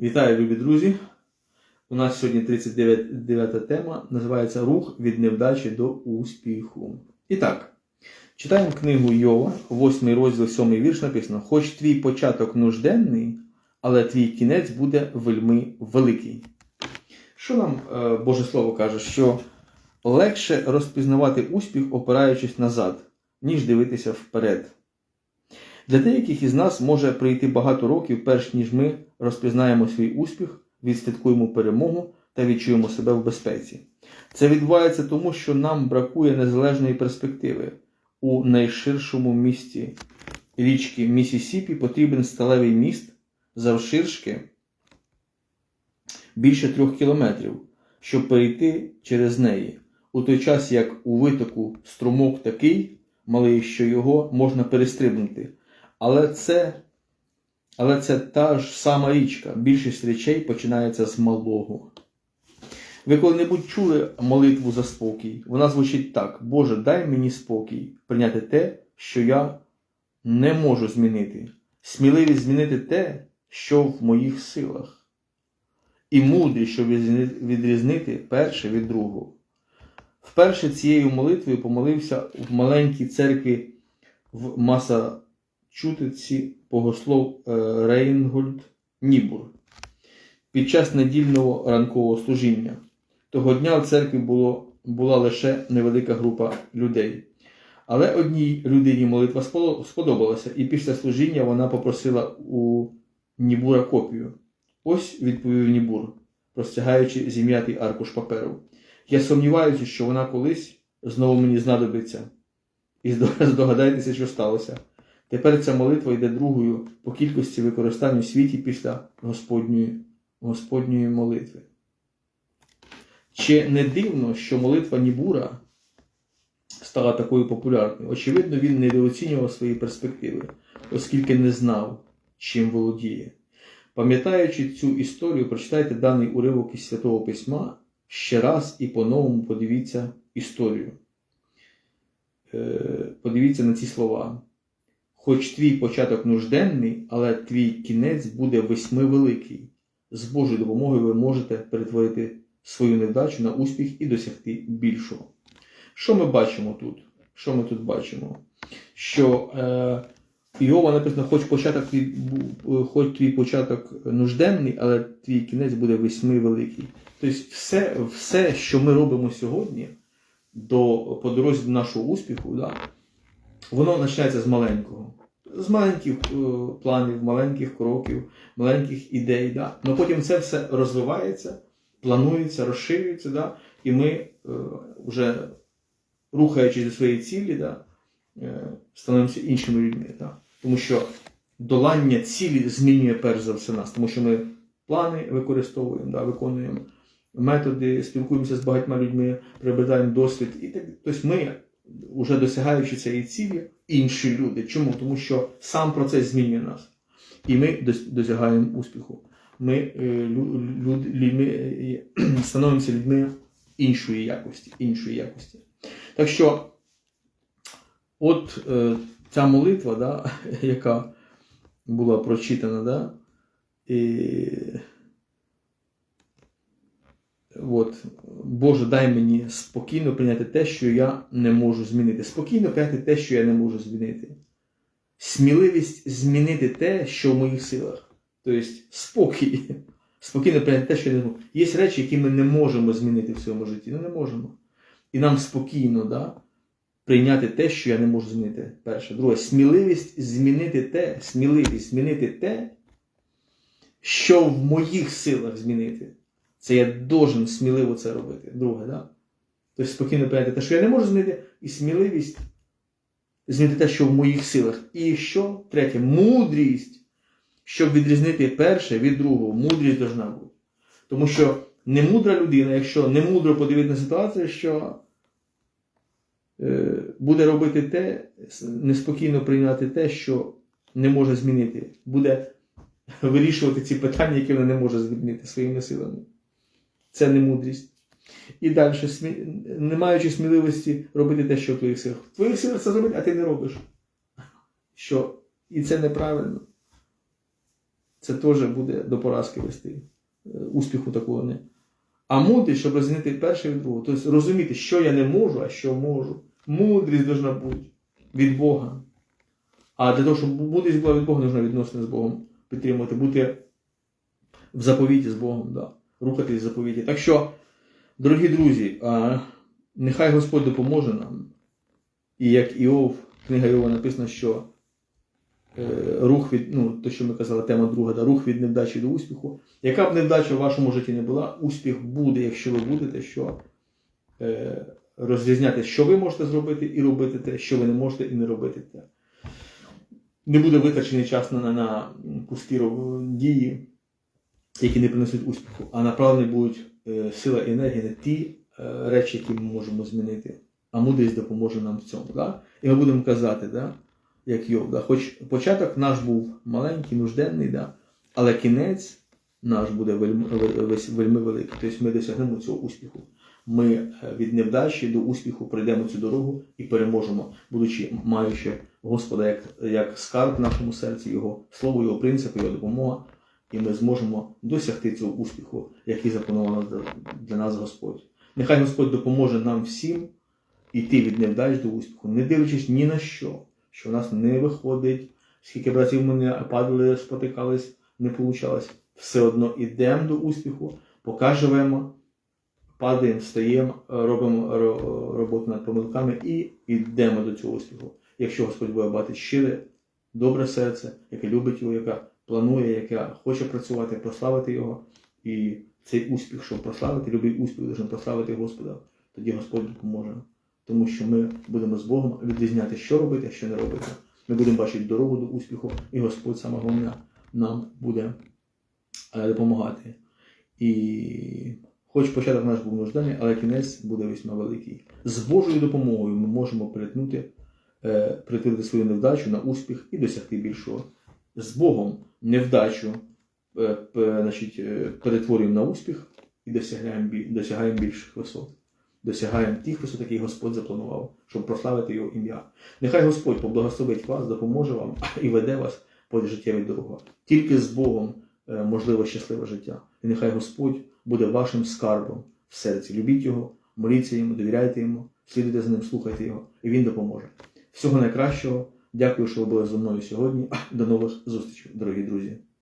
Вітаю, любі друзі! У нас сьогодні 39 тема, називається Рух від невдачі до успіху. І так, читаємо книгу Йова, 8 розділ, 7 вірш написано: Хоч твій початок нужденний, але твій кінець буде вельми великий. Що нам е, Боже Слово каже? Що легше розпізнавати успіх, опираючись назад, ніж дивитися вперед. Для деяких із нас може прийти багато років, перш ніж ми розпізнаємо свій успіх, відслідкуємо перемогу та відчуємо себе в безпеці. Це відбувається тому, що нам бракує незалежної перспективи. У найширшому місті річки Місісіпі потрібен сталевий міст завширшки більше трьох кілометрів, щоб перейти через неї, у той час як у витоку струмок такий малий, що його можна перестрибнути. Але це, але це та ж сама річка. Більшість речей починається з малого. Ви коли-небудь чули молитву за спокій? Вона звучить так: Боже, дай мені спокій, прийняти те, що я не можу змінити, сміливість змінити те, що в моїх силах, і мудрість, щоб відрізнити перше від другого. Вперше цією молитвою помолився в маленькій церкві в Масачусетсі богослов е, Рейнгольд Нібур під час недільного ранкового служіння. Того дня в церкві було, була лише невелика група людей. Але одній людині молитва сподобалася, і після служіння вона попросила у Нібура копію. Ось відповів Нібур, простягаючи зім'ятий аркуш паперу. Я сумніваюся, що вона колись знову мені знадобиться. І здогадайтеся, що сталося. Тепер ця молитва йде другою по кількості використань у світі після Господньої, Господньої молитви. Чи не дивно, що молитва Нібура стала такою популярною? Очевидно, він недооцінював свої перспективи, оскільки не знав, чим володіє. Пам'ятаючи цю історію, прочитайте даний уривок із Святого Письма ще раз і по-новому подивіться історію. Подивіться на ці слова. Хоч твій початок нужденний, але твій кінець буде восьми великий. З Божою допомогою ви можете перетворити свою невдачу на успіх і досягти більшого. Що ми бачимо тут? Що ми тут бачимо? Що е, Йова написано, хоч початок твій, хоч твій початок нужденний, але твій кінець буде восьми великий. Тобто, все, все, що ми робимо сьогодні, до, по дорозі до нашого успіху, да, воно починається з маленького. З маленьких е, планів, маленьких кроків, маленьких ідей. Да. Но потім це все розвивається, планується, розширюється, да, і ми е, вже рухаючись до своєї цілі, да, е, становимося іншими людьми. Да. Тому що долання цілі змінює перш за все нас, тому що ми плани використовуємо, да, виконуємо методи, спілкуємося з багатьма людьми, приобретаємо досвід. І так, тобто ми, вже досягаючи цієї цілі, інші люди. Чому? Тому що сам процес змінює нас. І ми досягаємо успіху. Ми е, люд, людьми, е, становимося людьми іншої якості. іншої якості. Так що, от е, ця молитва, да, яка була прочитана, да, і От, Боже, дай мені спокійно прийняти те, що я не можу змінити. Спокійно прийняти те, що я не можу змінити. Сміливість змінити те, що в моїх силах. Тобто спокій. Спокійно прийняти те, що я не можу. Є речі, які ми не можемо змінити в своєму житті. Ну не можемо. І нам спокійно да, прийняти те, що я не можу змінити. Перше. Друге, сміливість змінити те, сміливість змінити те, що в моїх силах змінити. Це я должен сміливо це робити. Друге, да? Тобто спокійно прийняти те, що я не можу змінити, і сміливість змінити те, що в моїх силах. І що? Третє, мудрість, щоб відрізнити перше від другого. Мудрість должна бути. Тому що не мудра людина, якщо не мудро подивитися на ситуацію, що е, буде робити те, неспокійно прийняти те, що не може змінити. Буде вирішувати ці питання, які вона не може змінити своїми силами це не мудрість. І далі, не маючи сміливості робити те, що в твоїх силах. В твоїх силах це зробити, а ти не робиш. Що? І це неправильно. Це теж буде до поразки вести. Е, Успіху такого не. А мудрість, щоб розрізнити перше від другого. Тобто розуміти, що я не можу, а що можу. Мудрість должна бути від Бога. А для того, щоб мудрість була від Бога, потрібно відносини з Богом підтримувати, бути в заповіті з Богом, да. Рухатись в заповіті. Так що, дорогі друзі, нехай Господь допоможе нам. І як Іов, книга Іова написано, що е, рух від, ну, то, що ми казали, тема друга, да, рух від невдачі до успіху. Яка б невдача в вашому житті не була, успіх буде, якщо ви будете що, е, розрізняти, що ви можете зробити, і робити те, що ви не можете, і не робити те. Не буде витрачений час на, на, на пусті дії, які не принесуть успіху, а направлені будуть е, сила і енергія на ті е, речі, які ми можемо змінити. А мудрість допоможе нам в цьому. Да? І ми будемо казати, да? як Йов, да? хоч початок наш був маленький, нужденний, да? але кінець наш буде вельми, вельми великий. Тобто ми досягнемо цього успіху. Ми е, від невдачі до успіху пройдемо цю дорогу і переможемо, будучи маючи Господа як, як скарб в нашому серці, Його слово, Його принципи, Його допомога, і ми зможемо досягти цього успіху, який запланував для- нас Господь. Нехай Господь допоможе нам всім іти від невдач до успіху, не дивлячись ні на що, що в нас не виходить, скільки разів ми не падали, спотикались, не получалось. Все одно йдемо до успіху, поки живемо, падаємо, встаємо, робимо роботу над помилками і йдемо до цього успіху. Якщо Господь буде бачити щире, добре серце, яке любить його, яке планує, яке хоче працювати, прославити його. І цей успіх, щоб прославити, любий успіх, должен прославити Господа, тоді Господь допоможе. Тому що ми будемо з Богом відрізняти, що робити, а що не робити. Ми будемо бачити дорогу до успіху, і Господь саме головне нам буде е, допомагати. І хоч початок наш був нужденний, але кінець буде весьма великий. З Божою допомогою ми можемо перетнути, е, перетворити свою невдачу на успіх і досягти більшого. З Богом невдачу е, значить, е, перетворюємо на успіх і досягаємо, досягаємо більших висот. Досягаємо тих висот, які Господь запланував, щоб прославити його ім'я. Нехай Господь поблагословить вас, допоможе вам і веде вас по життєвій дорогу. Тільки з Богом е, можливо щасливе життя. І нехай Господь буде вашим скарбом в серці. Любіть його, моліться йому, довіряйте йому, слідуйте за ним, слухайте його, і він допоможе. Всього найкращого. Дякую, що ви були зі мною сьогодні. До нових зустрічей, дорогі друзі.